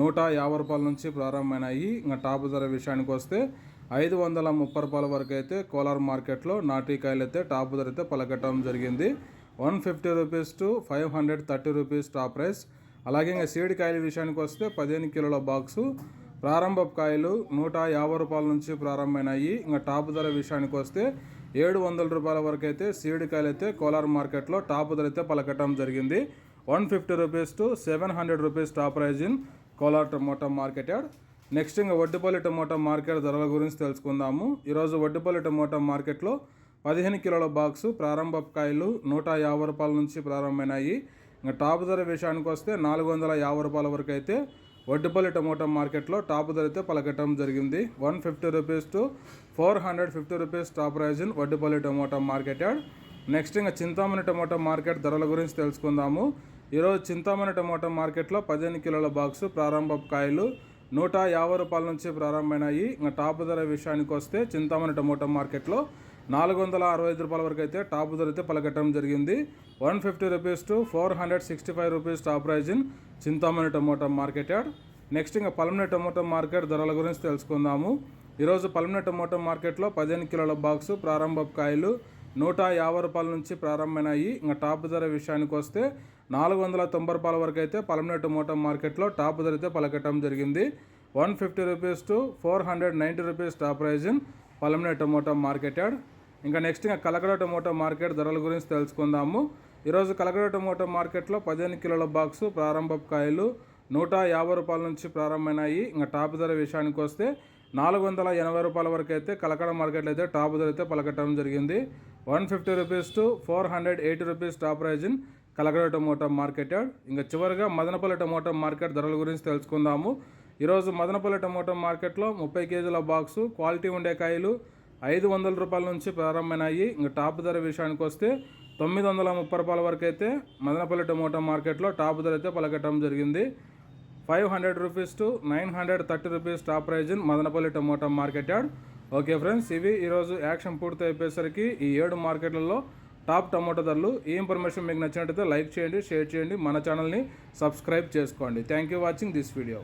నూట యాభై రూపాయల నుంచి ప్రారంభమైనాయి. ఇంకా టాప్ ధర విషయానికి వస్తే ఐదు వందల ముప్పై రూపాయల వరకు అయితే కోలార్ మార్కెట్లో నాటికాయలు అయితే టాప్ ధర అయితే పలకటం జరిగింది. One fifty rupees to five hundred thirty rupees top price. అలాగే ఇంకా సీడ్ కాయల విషయానికి వస్తే పదిహేను కిలోల బాక్సు. ప్రారంభ కాయలు నూట యాభై రూపాయల నుంచి ప్రారంభమైనాయి. ఇంకా టాప్ ధర విషయానికి వస్తే ఏడు వందల రూపాయల వరకు అయితే సీడ్ కాయలు అయితే కోలార్ మార్కెట్లో టాప్ ధర అయితే పలకటం జరిగింది. One fifty rupees to seven hundred rupees top price in Kolar tomato market yard. Next ఇంకా వడ్డిపల్లి టమోటా మార్కెట్ ధరల గురించి తెలుసుకుందాము. ఈరోజు వడ్డిపల్లి టమోటా మార్కెట్లో పదిహేను కిలోల బాక్సు ప్రారంభ కాయలు నూట యాభై రూపాయల నుంచి ప్రారంభమైనాయి. ఇంకా టాప్ ధర విషయానికి వస్తే నాలుగు వందల యాభై రూపాయల వరకు అయితే వడ్డుపల్లి టమోటా మార్కెట్లో టాప్ ధర అయితే పలకటం జరిగింది. One fifty rupees to four hundred fifty rupees top price in Vaddupalli tomato market yard next ఇంకా చింతామణి టమోటా మార్కెట్ ధరల గురించి తెలుసుకుందాము. ఈరోజు చింతామణి టమోటా మార్కెట్లో పదిహేను కిలోల బాక్సు ప్రారంభ కాయలు నూట యాభై రూపాయల నుంచి ప్రారంభమైనాయి. ఇంకా టాప్ ధర విషయానికి వస్తే చింతామణి టమోటా మార్కెట్లో నాలుగు వందల అరవై ఐదు రూపాయల వరకు అయితే టాప్ ధర అయితే పలకట్టడం జరిగింది. One fifty rupees to four hundred sixty five rupees top price in Chintamani tomato market yard next ఇంకా పలమనే టమోటా మార్కెట్ ధరల గురించి తెలుసుకుందాము. ఈరోజు పలమనే టమోటా మార్కెట్లో పదిహేను కిలోల బాక్సు ప్రారంభ కాయలు నూట యాభై రూపాయల నుంచి ప్రారంభమైనాయి. ఇంకా టాప్ ధర విషయానికి వస్తే నాలుగు వందల తొంభై రూపాయల వరకు అయితే పలమనేటు మోటో మార్కెట్లో టాప్ ధర అయితే పలకటం జరిగింది. One fifty rupees to four hundred ninety rupees top price in Palamaner tomato market yard. ఇంకా నెక్స్ట్ ఇంకా కలకడ టమోటో మార్కెట్ ధరల గురించి తెలుసుకుందాము. ఈరోజు కలకడ టమోటో మార్కెట్లో పదిహేను కిలోల బాక్సు ప్రారంభ కాయలు నూట యాభై రూపాయల నుంచి ప్రారంభమైనాయి. ఇంకా టాప్ ధర విషయానికి వస్తే నాలుగు వందల ఎనభై రూపాయల వరకు అయితే కలకడ మార్కెట్లో అయితే టాప్ ధర అయితే పలకటం జరిగింది. One fifty rupees to four hundred eighty rupees top price in Kalakada tomato market yard. ఇంకా చివరిగా మదనపల్లి టమోటా మార్కెట్ ధరల గురించి తెలుసుకుందాము. ఈరోజు మదనపల్లి టమోటా మార్కెట్లో ముప్పై కేజీల బాక్సు క్వాలిటీ ఉండే కాయలు ఐదు వందల రూపాయల నుంచి ప్రారంభమైనాయి. ఇంకా టాప్ ధర విషయానికి వస్తే తొమ్మిది వందల ముప్పై రూపాయల వరకు అయితే మదనపల్లి టమోటా మార్కెట్లో టాప్ ధర అయితే పలకటం జరిగింది. Five hundred rupees to nine hundred thirty rupees top price in Madanapalle tomato market yard. Okay friends ఇవి ఈరోజు యాక్షన్ పూర్తి అయిపోయేసరికి ఈ ఏడు మార్కెట్లలో టాప్ టమాటో ధరలు. ఈ ఇన్ఫర్మేషన్ మీకు నచ్చినట్టయితే లైక్ చేయండి షేర్ చేయండి. మన ఛానల్ని సబ్స్క్రైబ్ చేసుకోండి. Thank you watching this video.